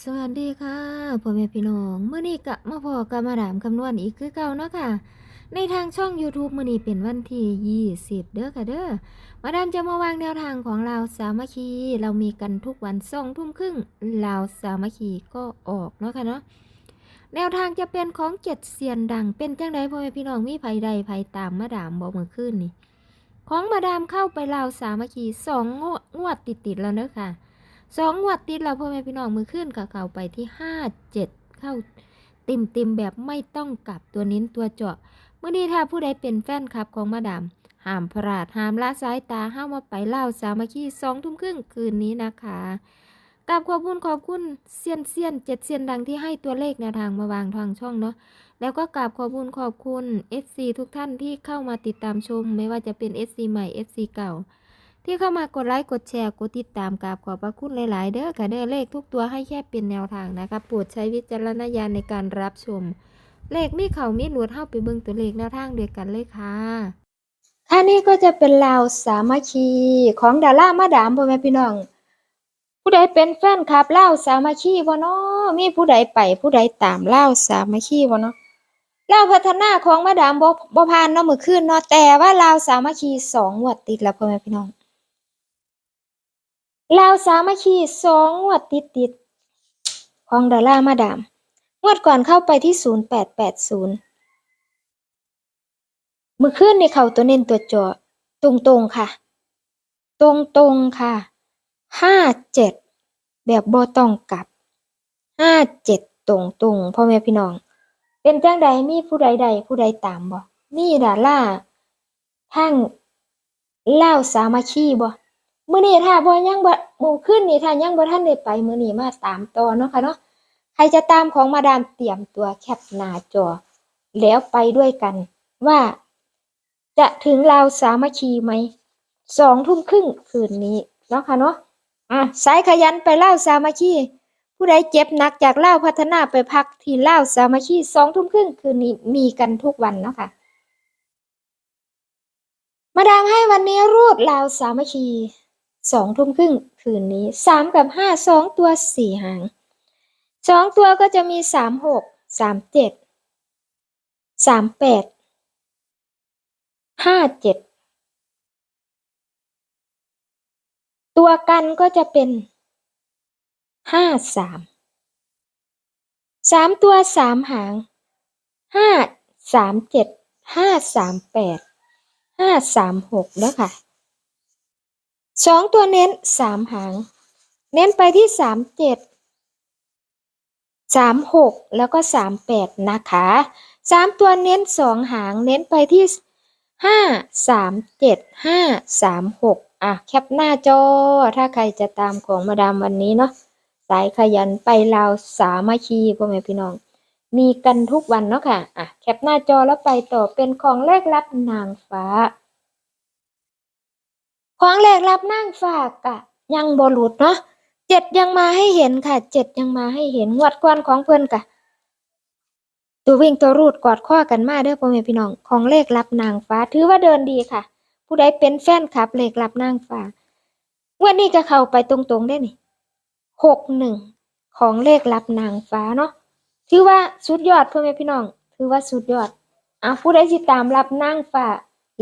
สวัสดีค่ะพ่อแม่พี่น้องเมื้อนี้ก็มาพอกับมาดามคำนวณอีกคือเก่าเนาะค่ะ ในทางช่อง YouTube มื้อนี้เป็นวันที่ 20 เด้อค่ะเด้อมาดามจะมาวางแนวทางของเราสามัคคี เรามีกันทุกวันสองทุ่มครึ่งลาวสามัคคีก็ออกเนาะค่ะเนาะแนวทางจะเป็นของเจ็ดเสียนดังเป็นจังไดพ่อแม่พี่น้องมีไผใดไผตามมาดามบอกเมื่อคืนนี่ของมาดามเข้าไปลาวสามัคคีสองงวดติดๆแล้วเด้อค่ะ สองงวดติดแล้วพ่อแม่พี่น้องมือขึ้นกับเขาไปที่ห้าเจ็ดเข้าติมติมแบบไม่ต้องกลับตัวนิ้นตัวเจาะเมื่อนี้ถ้าผู้ใดเป็นแฟนคลับของมาดามห้ามพลาดห้ามละสายตาห้ามมาไปเล่าสามัคคีสองทุ่มครึ่งคืนนี้นะคะกับขอบคุณขอบคุณเซียนเซียนเจ็ดเซียนดังที่ให้ตัวเลขแนวทางมาวางทางช่องเนาะแล้วก็กราบขอบคุณขอบคุณ FC ทุกท่านที่เข้ามาติดตามชม ไม่ว่าจะเป็น FC ใหม่ FC เก่า ที่เข้ามากดไลค์กดแชร์กดติดตามกราบขอบพระคุณหลาย ๆ เด้อค่ะเด้อเลขทุกตัวให้แค่เป็นแนวทางนะคะโปรดใช้วิจารณญาณในการรับชม เลขมีเขามีหนวดเข้าไปเบิ่งตัวเลขแนวทางเด้วกันเลยค่ะค่ะนี่ก็จะเป็นลาวสามัคคีของดารามาดามพ่อแม่พี่น้อง ผู้ใดเป็นแฟนคลับลาวสามัคคีบ่เนาะมีผู้ใดไปผู้ใดตามลาวสามัคคีบ่เนาะลาวพัฒนาของมาดามบ่บ่ผ่านเนาะมื้อคืนเนาะแต่ว่าลาวสามัคคีสองงวดติดแล้วพ่อแม่พี่น้อง ลาวสามัคคีสองงวดติดติดของดารามาดาม งวดก่อนเข้าไปที่ศูนย์แปดแปดศูนย์มือขึ้นในเขาตัวเน้นตัวจาะตรงตรงค่ะ ตรงตรงค่ะห้าเจ็ดแบบบ่ต้องกลับห้าเจ็ดตรงตรงพ่อแม่พี่น้อง เป็นจังใดมีผู้ใดใดผู้ใดตามบ่มีดาราทางเลาสามัคคีบ่ มื้อนี้ถ้าบ่ยังบ่มื้อคืนนี้ถ้ายังบ่ทันได้ไปมื้อนี้มาตามต่อเนาะค่ะเนาะใครจะตามของมาดามเตรียมตัวแคปหน้าจอ แล้วไปด้วยกันว่าจะถึงลาวสามัคคีไหมสองทุ่มครึ่งคืนนี้เนาะค่ะเนาะอะสายขยันไปลาวสามัคคีผู้ใดเจ็บหนักจากลาวพัฒนาไปพักที่ลาวสามัคคีสองทุ่มครึ่งคืนนี้มีกันทุกวันเนาะค่ะมาดามให้วันนี้รูดลาวสามัคคี สองทุ่มครึ่งคืนนี้สามกับห้าสองตัวสี่หางสองตัวก็จะมีสามหกสามเจ็ดสามแปดห้าเจ็ดตัวกันก็จะเป็นห้าสามสามตัวสามหางห้าสามเจ็ดห้าสามแปดห้าสามหกแล้วค่ะ สองตัวเน้นสามหาง เน้นไปที่สามเจ็ดสามหกแล้วก็สามแปดนะคะสามตัวเน้นสองหางเน้นไปที่ห้าสามเจ็ดห้าสามหกอะแคปหน้าจอ ถ้าใครจะตามของมาดามวันนี้เนาะสายขยันไปลาวสามัคคีพ่อแม่พี่น้อง มีกันทุกวันเนาะค่ะอะแคปหน้าจอแล้วไปต่อเป็นของเลขลับนางฟ้า ของเลขลับนางฟ้ากะ ยังบหลุดเนาะเจ็ดยังมาให้เห็นค่ะเจ็ดยังมาให้เห็นงวดก่อนของเพิ่อนกะ ตัววิ่งตัวรูดกอดข้อกันมาเด้อพ่อแม่พี่น้องของเลขลับนางฟ้าถือว่าเดินดีค่ะ ผู้ใดเป็นแฟนคลับเลขลับนางฟ้าวันนี้ก็เข้าไปตรงๆได้นี่หกหนึ่งของเลขลับนางฟ้าเนาะถือว่าสุดยอดพ่อแม่พี่น้องถือว่าสุดยอดอะผู้ใดสิตามรับนางฟ้า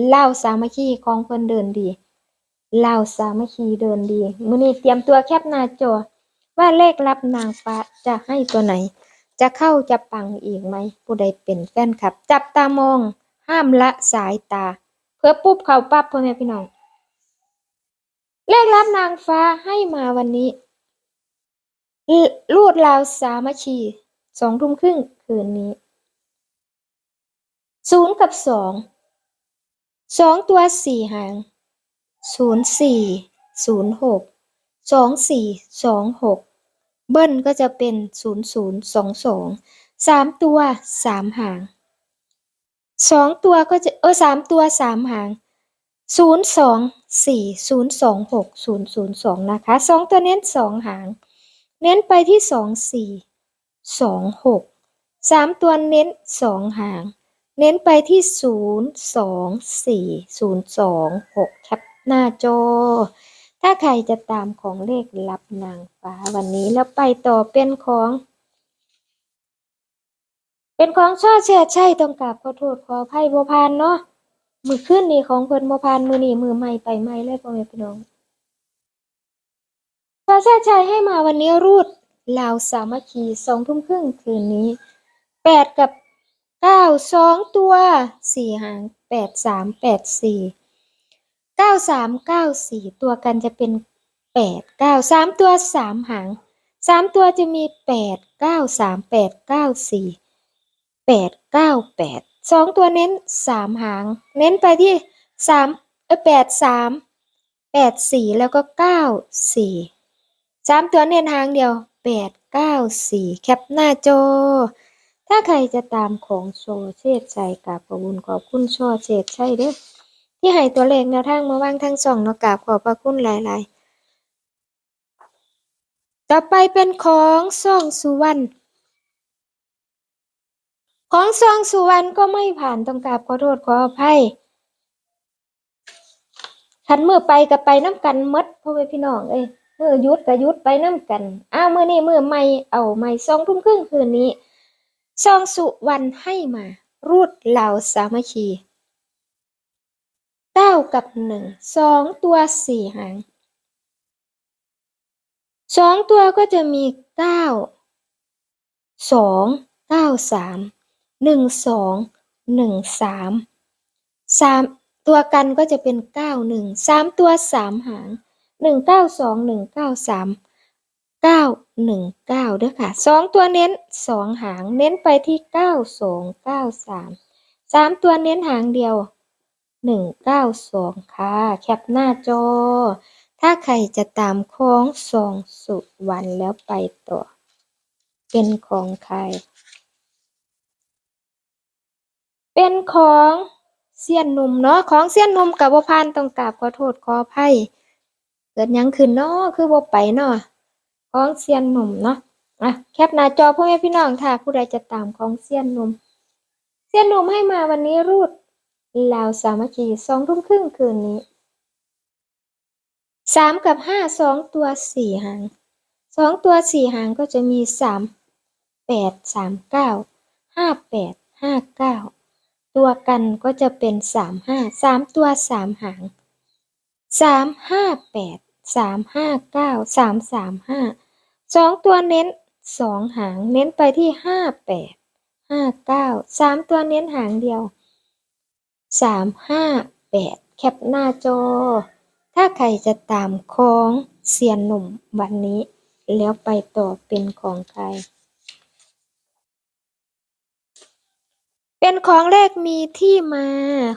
เล่าสามัคคีของเพิ่นเดินดี ล่าสามัคคีเดินดี มือนี้เตรียมตัวแคปหน้าจอ ว่าเลขรับนางฟ้าจะให้ตัวไหน จะเข้าจะปังอีกไหม ผู้ใดเป็นแฟนคลับ จับตามอง ห้ามละสายตา เพื่อปุ๊บเข้าปั๊บพ่อแม่พี่น้อง เลขรับนางฟ้าให้มาวันนี้ลูดราวสามัคคีสองทุ่มครึ่งคืนนี้ศูนย์กับสองสองตัวสี่หาง ศูนย์สี่ศูนย์หกสองสี่สองหกเบิ้ลก็จะเป็นศูนย์ศูนย์สองสองสามตัวสามหางสองตัวก็จะเออสามตัวสามหางศูนย์สองสี่ศูนย์สองหกศูนย์ศูนย์สองนะคะสองตัวเน้นสองหาง เน้นไปที่สองสี่สองหกสามตัวเน้นสองหาง เน้นไปที่ศูนย์สองสี่ศูนย์สองหกแคป หน้าจอ ถ้าใครจะตามของเลขลับนางฟ้าวันนี้แล้วไปต่อเป็นของ เป็นของช่อเชื่อใช่ต้องกราบขอโทษขออภัยบ่พานเนาะมือขึ้นนี่ของเพิ่นบ่พานมือนี่มือใหม่ไปใหม่เลยพ่อแม่พี่น้องช่อเชื่อใช่ให้มาวันนี้รูดลาวสามัคคีสองทุ่มครึ่งคืนนี้แปดกับเก้าสองตัวสี่หางแปดสามแปดสี่ เก้าสามเก้าสี่ตัวกันจะเป็นแปดเก้าสามตัวสามหางสามตัวจะมีแปดเก้าสามแปดเก้าสี่แปดเก้าแปดสองตัวเน้นสามหาง เน้นไปที่สามเออแปดสามแปดสี่แล้วก็เก้าสี่สามตัวเน้นหางเดียวแปดเก้าสี่แคปหน้าจอถ้าใครจะตามของโชเชษชัยกับขอบคุญขอบคุณโชว์เชษชัยเด้อ ที่ให้ตัวเลขแนวทางมาวางทั้งสองนกกาบขอบพระคุณหลายๆ ต่อไปเป็นของซ่องสุวรรณของซองสุวรรณก็ไม่ผ่านต้องกราบขอโทษขออภัยคันมือไปก็ไปน้ำกันมดพ่อแม่พี่น้องเอ้ยมือยุดก็หยุดไปน้ำกันอ้าวมือนี้มือใหม่เอาใหม่สองทุ่มครึ่งคืนนี้ซองสุวรรณให้มา รูดเหล่าสามัคคี เก้ากับหนึ่งสองตัวสี่หางสองตัวก็จะมีเก้าสองเก้าสามหนึ่งสองหนึ่งสามสามตัวกันก็จะเป็นเก้าหนึ่งสามตัวสามหางหนึ่งเก้าสองหนึ่งเก้าสามเก้าหนึ่งเก้าเด้อค่ะสองตัวเน้นสองหางเน้นไปที่เก้าสองเก้าสามสามตัวเน้นหางเดียว หนึ่งเก้าสองค่ะ แคปหน้าจอ ถ้าใครจะตามโค้งสองสุวรรณแล้วไปต่อ เป็นของใคร เป็นของเสี้ยนหนุ่มเนาะ ของเสี้ยนหนุ่มกับบ่พานต้องกราบขอโทษขออภัยเกิดยังขึ้นเนาะคือบ่ไปเนาะของเสี้ยนหนุ่มเนาะอะแคปหน้าจอพ่อแม่พี่น้องถ้าผู้ใดจะตามของเสี้ยนหนุ่มเสี้ยนหนุ่มให้มาวันนี้รูด ลาวสามัคคีสองทุ่มครึ่งคืนนี้สามกับห้าสองตัวสี่หางสองตัวสี่หางก็จะมีสามแปดสามเก้าห้าแปดห้าเก้าตัวกันก็จะเป็นสามห้าสามตัวสามหางสามห้าแปดสามห้าเก้าสามสามห้าสองตัวเน้นสองหางเน้นไปที่ห้าแปดห้าเก้าสามตัวเน้นหางเดียว สามห้าแปดแคปหน้าจอ ถ้าใครจะตามของเซียนหนุ่มวันนี้ แล้วไปต่อเป็นของใคร เป็นของเลขมีที่มา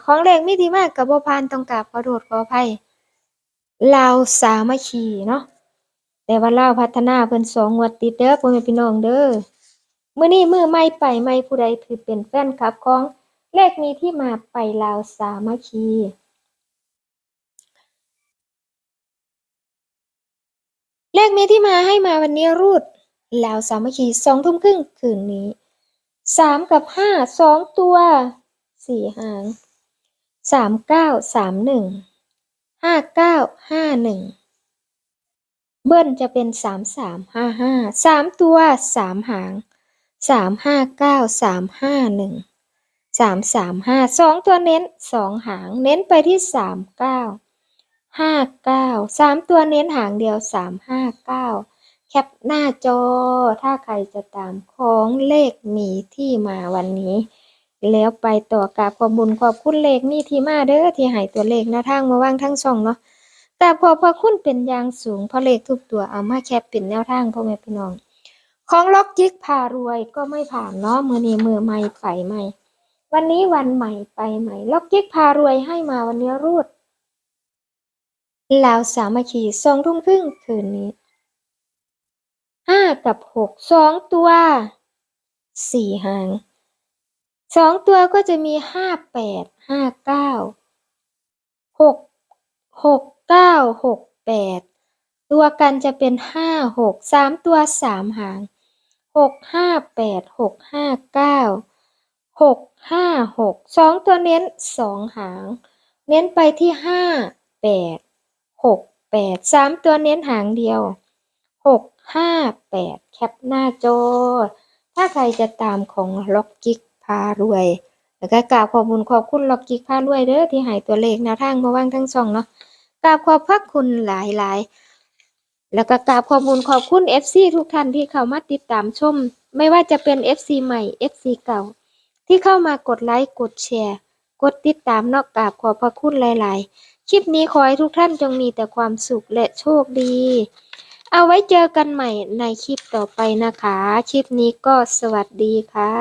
ของเลขมีที่มากับบพานต้องกาบขอโทษขออภัยลาวสามัคคีเนาะแต่ว่าลาวพัฒนาเพิ่นสองงวดติดเด้อพ่อแม่พี่น้องเด้อมื้อนี้มื้อใหม่ไปใหม่ผู้ใดถือเป็นแฟนคลับของ เลขมีที่มาไปลาวสามัคคีเลขมีที่มาให้มาวันนี้รูดลาวสามัคคีสองทุ่มครึ่งคืนนี้สามกับห้าสองตัวสี่หางสามเก้าสามหนึ่งห้าเก้าห้าหนึ่งเบิ้ลจะเป็นสามสามห้าห้าสามตัวสามหางสามห้าเก้าสามห้าหนึ่ง สามสามห้าสองตัวเน้นสองหาง เน้นไปที่สามเก้าห้าเก้าสามตัวเน้นหางเดียวสามห้าเก้าแคปหน้าจอ ถ้าใครจะตามของเลขมีที่มาวันนี้ แล้วไปต่อกับขอบบุญขอบคุณเลขมีที่มาเด้อที่ให้ตัวเลขน้าทางมาว่างทั้งช่องเนาะกราบขอบพระคุณเป็นอย่างสูงเพราะเลขทุกตัวเอามาแคปเป็นแนวทางพ่อแม่พี่น้อง ของล็อกจิกพารวยก็ไม่ผ่านเนาะมือนี้มือใหม่ไปใหม่ วันนี้วันใหม่ไปใหม่ล็อกจิกพารวยให้มาวันนี้รูดลาวสามัคคีสองทุ่มครึ่งคืนนี้ห้ากับหกสองตัวสี่หางสองตัวก็จะมีห้าแปดห้าเก้าหกหกเก้าหกแปดตัวกันจะเป็นห้าหกสามตัวสามหางหกห้าแปดหกห้าเก้าหก ห้าหกสองตัวเน้นสองหาง เน้นไปที่ห้าแปดหกแปดสามตัวเน้นหางเดียวหกห้าแปดแคปหน้าจอ ถ้าใครจะตามของล็อกกิกพารวย แล้วก็กราบขอบคุณขอบคุณล็อกกิกพารวยเด้อที่ให้ตัวเลขแนวทางมาว่างทั้งช่องเนาะกราบขอบพระคุณหลายหลายๆแล้วก็กราบขอบคุณขอบคุณ FC ทุกท่านที่เข้ามาติดตามชม ไม่ว่าจะเป็น FC ใหม่ FC เก่า ที่เข้ามากดไลค์ กดแชร์ กดติดตามนอกกราบขอบพระคุณหลาย ๆ คลิปนี้ขอให้ทุกท่านจงมีแต่ความสุขและโชคดี เอาไว้เจอกันใหม่ในคลิปต่อไปนะคะ คลิปนี้ก็สวัสดีค่ะ